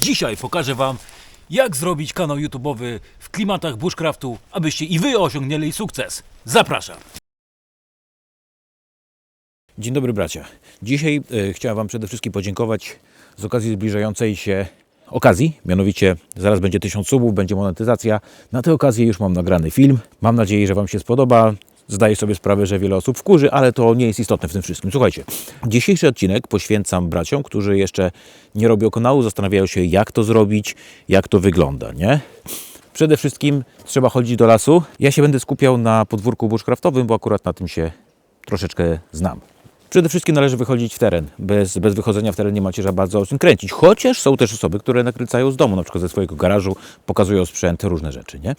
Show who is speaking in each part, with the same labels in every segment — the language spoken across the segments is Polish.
Speaker 1: Dzisiaj pokażę Wam, jak zrobić kanał YouTube'owy w klimatach bushcraftu, abyście i Wy osiągnęli sukces. Zapraszam! Dzień dobry bracia. Dzisiaj e, chciałem Wam przede wszystkim podziękować z okazji zbliżającej się okazji, mianowicie zaraz będzie 1000 subów, będzie monetyzacja. Na tę okazję już mam nagrany film. Mam nadzieję, że Wam się spodoba. Zdaję sobie sprawę, że wiele osób wkurzy, ale to nie jest istotne w tym wszystkim. Słuchajcie, dzisiejszy odcinek poświęcam braciom, którzy jeszcze nie robią kanału, zastanawiają się jak to zrobić, jak to wygląda, nie? Przede wszystkim trzeba chodzić do lasu. Ja się będę skupiał na podwórku bushcraftowym, bo akurat na tym się troszeczkę znam. Przede wszystkim należy wychodzić w teren. Bez, bez wychodzenia w teren nie macie za bardzo o czym kręcić. Chociaż są też osoby, które nakręcają z domu, na przykład ze swojego garażu, pokazują sprzęt, różne rzeczy, nie?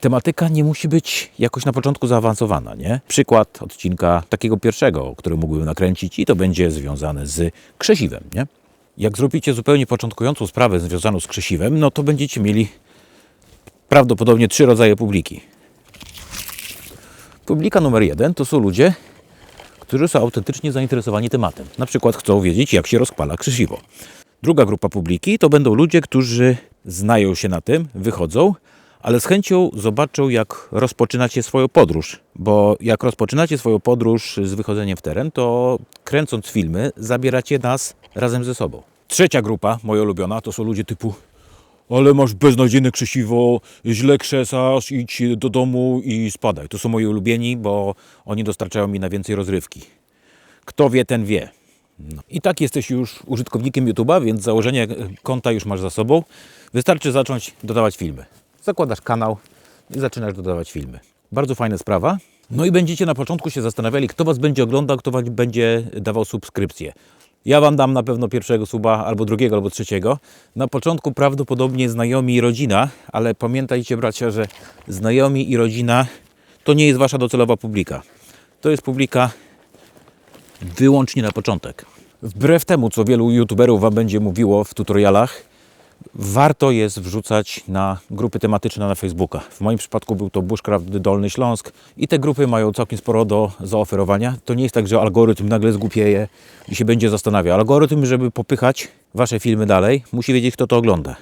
Speaker 1: Tematyka nie musi być jakoś na początku zaawansowana, nie? Przykład odcinka takiego pierwszego, który mógłbym nakręcić i to będzie związane z krzesiwem, nie? Jak zrobicie zupełnie początkującą sprawę związaną z krzesiwem, no to będziecie mieli prawdopodobnie trzy rodzaje publiki. Publika numer jeden to są ludzie, którzy są autentycznie zainteresowani tematem. Na przykład chcą wiedzieć, jak się rozpala krzesiwo. Druga grupa publiki to będą ludzie, którzy znają się na tym, wychodzą, ale z chęcią zobaczą, jak rozpoczynacie swoją podróż. Bo jak rozpoczynacie swoją podróż z wychodzeniem w teren, to kręcąc filmy, zabieracie nas razem ze sobą. Trzecia grupa, moja ulubiona, to są ludzie typu ale masz beznadziejne krzesiwo, źle krzesasz, idź do domu i spadaj. To są moi ulubieni, bo oni dostarczają mi najwięcej rozrywki. Kto wie, ten wie. No. I tak jesteś już użytkownikiem YouTube'a, więc założenie konta już masz za sobą. Wystarczy zacząć dodawać filmy. Zakładasz kanał i zaczynasz dodawać filmy. Bardzo fajna sprawa. No i będziecie na początku się zastanawiali, kto Was będzie oglądał, kto Wam będzie dawał subskrypcję. Ja Wam dam na pewno pierwszego suba, albo drugiego, albo trzeciego. Na początku prawdopodobnie znajomi i rodzina, ale pamiętajcie bracia, że znajomi i rodzina to nie jest Wasza docelowa publika. To jest publika wyłącznie na początek. Wbrew temu, co wielu youtuberów Wam będzie mówiło w tutorialach, warto jest wrzucać na grupy tematyczne na Facebooka. W moim przypadku był to Bushcraft Dolny Śląsk i te grupy mają całkiem sporo do zaoferowania. To nie jest tak, że algorytm nagle zgłupieje i się będzie zastanawiał. Algorytm, żeby popychać Wasze filmy dalej, musi wiedzieć, kto to ogląda.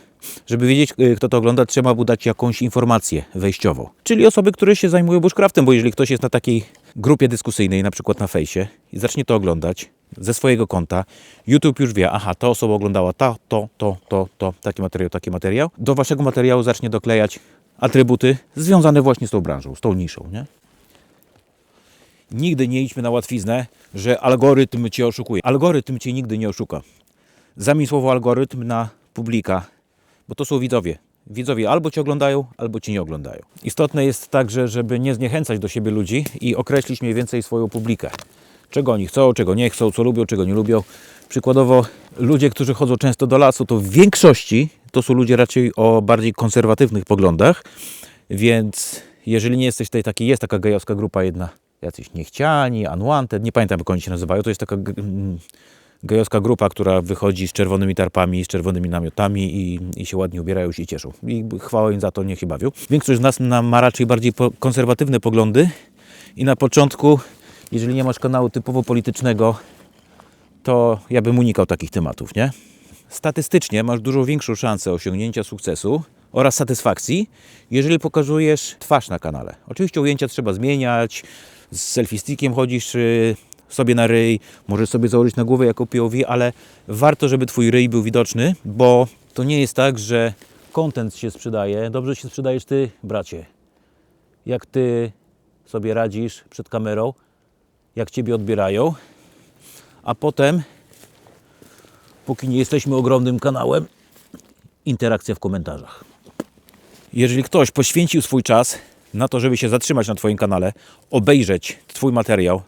Speaker 1: Żeby wiedzieć, y, kto to ogląda, trzeba mu dać jakąś informację wejściową. Czyli osoby, które się zajmują bushcraftem, bo jeżeli ktoś jest na takiej grupie dyskusyjnej, na przykład na fejsie i zacznie to oglądać ze swojego konta, YouTube już wie, aha, ta osoba oglądała to, to, to, to, to, taki materiał, taki materiał. Do waszego materiału zacznie doklejać atrybuty związane właśnie z tą branżą, z tą niszą, nie? Nigdy nie idźmy na łatwiznę, że algorytm cię oszukuje. Algorytm cię nigdy nie oszuka. Zamień słowo algorytm na publika, bo to są widzowie. Widzowie albo cię oglądają, albo cię nie oglądają. Istotne jest także, żeby nie zniechęcać do siebie ludzi i określić mniej więcej swoją publikę. Czego oni chcą, czego nie chcą, co lubią, czego nie lubią. Przykładowo ludzie, którzy chodzą często do lasu, to w większości to są ludzie raczej o bardziej konserwatywnych poglądach, więc jeżeli nie jesteś tej takiej, jest taka gejowska grupa jedna, jacyś niechciani, unwanted, nie pamiętam jak oni się nazywają, to jest taka mm, gejowska grupa, która wychodzi z czerwonymi tarpami, z czerwonymi namiotami i, i się ładnie ubierają i cieszą. I chwała im za to, niech się bawią. Większość z nas na- ma raczej bardziej konserwatywne poglądy i na początku, jeżeli nie masz kanału typowo politycznego, to ja bym unikał takich tematów, nie? Statystycznie masz dużo większą szansę osiągnięcia sukcesu oraz satysfakcji, jeżeli pokazujesz twarz na kanale. Oczywiście ujęcia trzeba zmieniać, z selfie stickiem chodzisz y, sobie na ryj, możesz sobie założyć na głowę jako POV, ale warto, żeby twój ryj był widoczny, bo to nie jest tak, że content się sprzedaje. Dobrze się sprzedajesz ty, bracie. Jak ty sobie radzisz przed kamerą, jak ciebie odbierają, a potem póki nie jesteśmy ogromnym kanałem, interakcja w komentarzach. Jeżeli ktoś poświęcił swój czas na to, żeby się zatrzymać na Twoim kanale, obejrzeć Twój materiał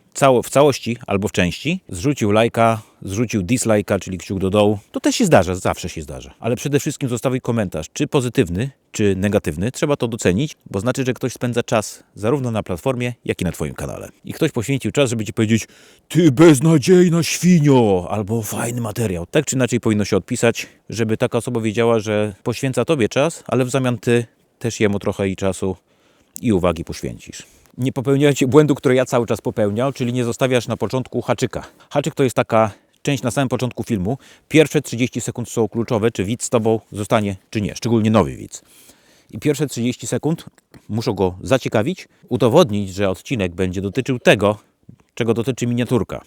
Speaker 1: w całości albo w części, zrzucił lajka, zrzucił dislajka, czyli kciuk do dołu, to też się zdarza, zawsze się zdarza. Ale przede wszystkim zostawić komentarz, czy pozytywny, czy negatywny. Trzeba to docenić, bo znaczy, że ktoś spędza czas zarówno na platformie, jak i na Twoim kanale. I ktoś poświęcił czas, żeby Ci powiedzieć, ty beznadziejna świnio, albo fajny materiał. Tak czy inaczej powinno się odpisać, żeby taka osoba wiedziała, że poświęca Tobie czas, ale w zamian Ty też jemu trochę i czasu i uwagi poświęcisz. Nie popełniajcie błędu, który ja cały czas popełniał, czyli nie zostawiasz na początku haczyka. Haczyk to jest taka część na samym początku filmu. Pierwsze 30 sekund są kluczowe, czy widz z tobą zostanie, czy nie, szczególnie nowy widz. I pierwsze 30 sekund muszą go zaciekawić, udowodnić, że odcinek będzie dotyczył tego, czego dotyczy miniaturka.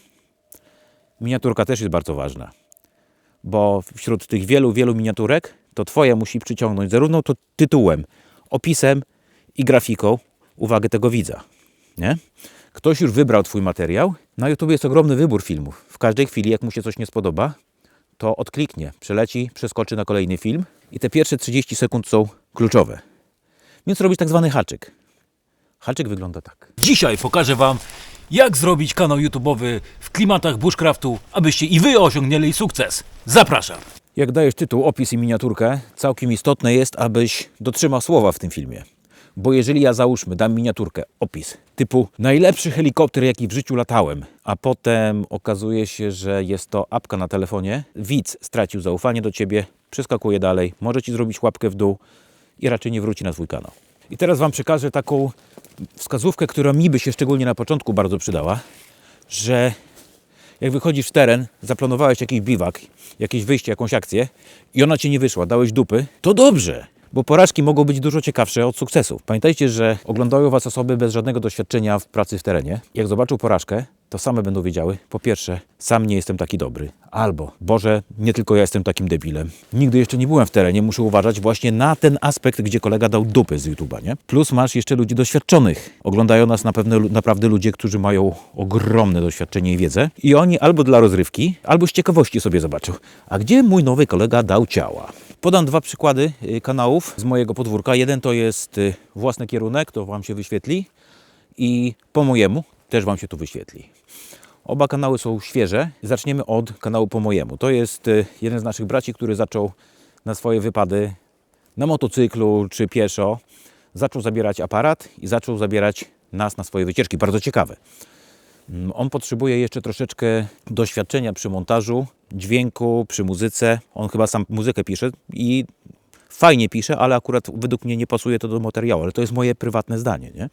Speaker 1: Miniaturka też jest bardzo ważna, bo wśród tych wielu, wielu miniaturek to Twoja musi przyciągnąć zarówno to tytułem, opisem i grafiką uwagę tego widza. Nie? Ktoś już wybrał Twój materiał. Na YouTube jest ogromny wybór filmów. W każdej chwili, jak mu się coś nie spodoba, to odkliknie, przeleci, przeskoczy na kolejny film i te pierwsze 30 sekund są kluczowe. Więc robisz tak zwany haczyk. Haczyk wygląda tak.
Speaker 2: Dzisiaj pokażę Wam, jak zrobić kanał YouTube'owy w klimatach bushcraftu, abyście i Wy osiągnęli sukces. Zapraszam!
Speaker 1: Jak dajesz tytuł, opis i miniaturkę, całkiem istotne jest, abyś dotrzymał słowa w tym filmie. Bo jeżeli ja załóżmy, dam miniaturkę, opis typu najlepszy helikopter, jaki w życiu latałem, a potem okazuje się, że jest to apka na telefonie, widz stracił zaufanie do ciebie, przeskakuje dalej, może ci zrobić łapkę w dół i raczej nie wróci na swój kanał. I teraz Wam przekażę taką wskazówkę, która mi by się szczególnie na początku bardzo przydała, że jak wychodzisz w teren, zaplanowałeś jakiś biwak, jakieś wyjście, jakąś akcję i ona ci nie wyszła, dałeś dupy, to dobrze, bo porażki mogą być dużo ciekawsze od sukcesów. Pamiętajcie, że oglądają Was osoby bez żadnego doświadczenia w pracy w terenie. Jak zobaczą porażkę, to same będą wiedziały, po pierwsze, sam nie jestem taki dobry, albo, Boże, nie tylko ja jestem takim debilem. Nigdy jeszcze nie byłem w terenie, muszę uważać właśnie na ten aspekt, gdzie kolega dał dupy z YouTube'a, nie? Plus masz jeszcze ludzi doświadczonych. Oglądają nas na pewno, naprawdę ludzie, którzy mają ogromne doświadczenie i wiedzę i oni albo dla rozrywki, albo z ciekawości sobie zobaczą, a gdzie mój nowy kolega dał ciała. Podam dwa przykłady y, kanałów z mojego podwórka. Jeden to jest y, własny kierunek, to Wam się wyświetli i po mojemu też Wam się tu wyświetli. Oba kanały są świeże. Zaczniemy od kanału po mojemu. To jest y, jeden z naszych braci, który zaczął na swoje wypady na motocyklu czy pieszo. Zaczął zabierać aparat i zaczął zabierać nas na swoje wycieczki. Bardzo ciekawe. Mm, On potrzebuje jeszcze troszeczkę doświadczenia przy montażu, dźwięku, przy muzyce. On chyba sam muzykę pisze i fajnie pisze, ale akurat według mnie nie pasuje to do materiału, ale to jest moje prywatne zdanie. Nie?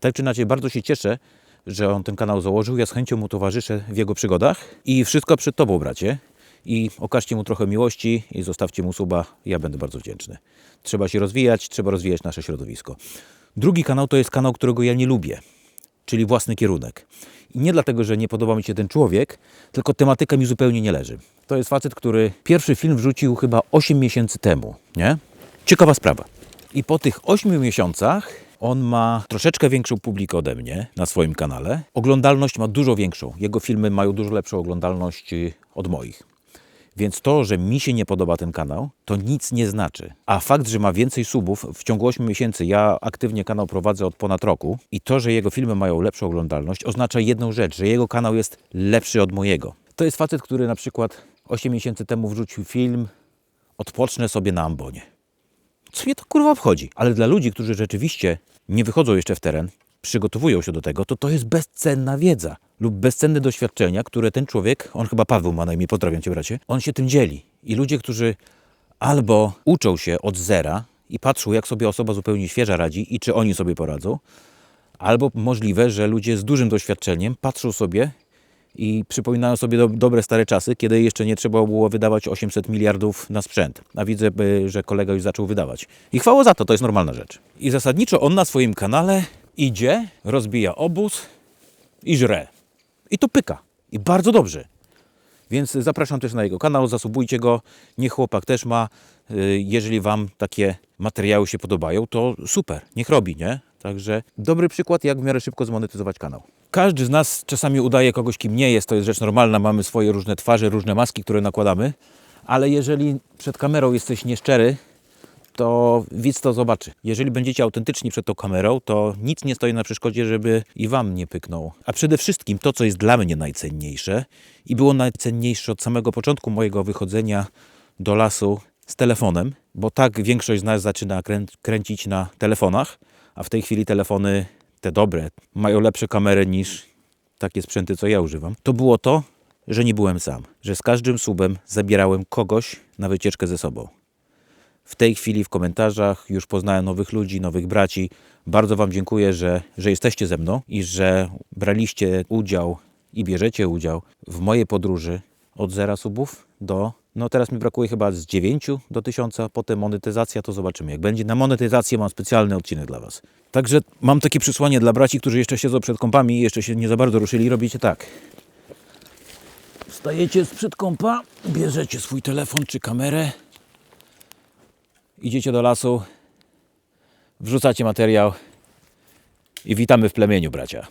Speaker 1: Tak czy inaczej, bardzo się cieszę, że on ten kanał założył. Ja z chęcią mu towarzyszę w jego przygodach i wszystko przed Tobą, bracie. I okażcie mu trochę miłości i zostawcie mu suba. Ja będę bardzo wdzięczny. Trzeba się rozwijać, trzeba rozwijać nasze środowisko. Drugi kanał to jest kanał, którego ja nie lubię czyli własny kierunek. I nie dlatego, że nie podoba mi się ten człowiek, tylko tematyka mi zupełnie nie leży. To jest facet, który pierwszy film wrzucił chyba 8 miesięcy temu, nie? Ciekawa sprawa. I po tych 8 miesiącach on ma troszeczkę większą publikę ode mnie na swoim kanale. Oglądalność ma dużo większą. Jego filmy mają dużo lepszą oglądalność y, od moich. Więc to, że mi się nie podoba ten kanał, to nic nie znaczy. A fakt, że ma więcej subów w ciągu 8 miesięcy, ja aktywnie kanał prowadzę od ponad roku i to, że jego filmy mają lepszą oglądalność, oznacza jedną rzecz, że jego kanał jest lepszy od mojego. To jest facet, który na przykład 8 miesięcy temu wrzucił film Odpocznę sobie na ambonie. Co mnie to kurwa obchodzi? Ale dla ludzi, którzy rzeczywiście nie wychodzą jeszcze w teren, przygotowują się do tego, to to jest bezcenna wiedza lub bezcenne doświadczenia, które ten człowiek, on chyba Paweł ma na imię, pozdrawiam Cię bracie, on się tym dzieli. I ludzie, którzy albo uczą się od zera i patrzą, jak sobie osoba zupełnie świeża radzi i czy oni sobie poradzą, albo możliwe, że ludzie z dużym doświadczeniem patrzą sobie i przypominają sobie do, dobre stare czasy, kiedy jeszcze nie trzeba było wydawać 800 miliardów na sprzęt. A widzę, że kolega już zaczął wydawać. I chwała za to, to jest normalna rzecz. I zasadniczo on na swoim kanale idzie, rozbija obóz i żre. I to pyka. I bardzo dobrze. Więc zapraszam też na jego kanał, zasubujcie go. Niech chłopak też ma. Y, Jeżeli Wam takie materiały się podobają, to super, niech robi, nie? Także dobry przykład, jak w miarę szybko zmonetyzować kanał. Każdy z nas czasami udaje kogoś, kim nie jest, to jest rzecz normalna. Mamy swoje różne twarze, różne maski, które nakładamy, ale jeżeli przed kamerą jesteś nieszczery, to widz to zobaczy. Jeżeli będziecie autentyczni przed tą kamerą, to nic nie stoi na przeszkodzie, żeby i wam nie pyknął. A przede wszystkim to, co jest dla mnie najcenniejsze i było najcenniejsze od samego początku mojego wychodzenia do lasu z telefonem, bo tak większość z nas zaczyna krę- kręcić na telefonach, a w tej chwili telefony, te dobre, mają lepsze kamery niż takie sprzęty, co ja używam. To było to, że nie byłem sam, że z każdym subem zabierałem kogoś na wycieczkę ze sobą. W tej chwili w komentarzach już poznałem nowych ludzi, nowych braci. Bardzo Wam dziękuję, że, że jesteście ze mną i że braliście udział i bierzecie udział w mojej podróży od zera subów do, no teraz mi brakuje chyba z 9 do 1000, potem monetyzacja, to zobaczymy. Jak będzie na monetyzację, mam specjalny odcinek dla Was. Także mam takie przesłanie dla braci, którzy jeszcze siedzą przed kąpami i jeszcze się nie za bardzo ruszyli. Robicie tak. Wstajecie sprzed kąpa, bierzecie swój telefon czy kamerę, idziecie do lasu, wrzucacie materiał i witamy w plemieniu, bracia.